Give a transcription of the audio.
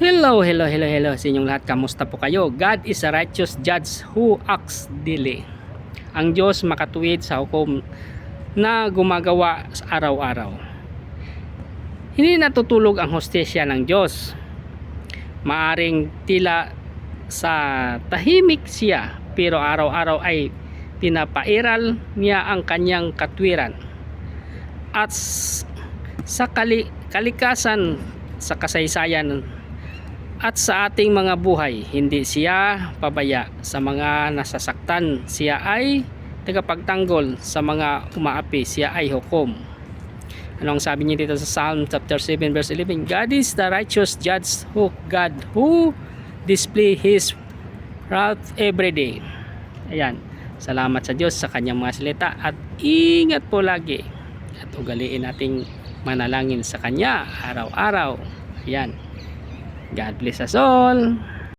Hello, hello, hello, hello sa inyong lahat. Kamusta po kayo? God is a righteous judge who acts daily. Ang Diyos makatuwid sa hukom na gumagawa araw-araw. Hindi natutulog ang hostesya ng Diyos. Maaring tila sa tahimik siya pero araw-araw ay pinapairal niya ang kanyang katwiran. At sa kali- kalikasan sa kasaysayan at sa ating mga buhay, hindi siya pabaya sa mga nasasaktan. Siya ay tagapagtanggol sa mga umaapi. Siya ay hukom. Anong sabi niya dito sa Psalm chapter 7 verse 11? God is the righteous judge who God who display his wrath every day. Ayan. Salamat sa Diyos sa kanyang mga salita at ingat po lagi at ugaliin nating manalangin sa kanya araw-araw. Ayan. God bless us all.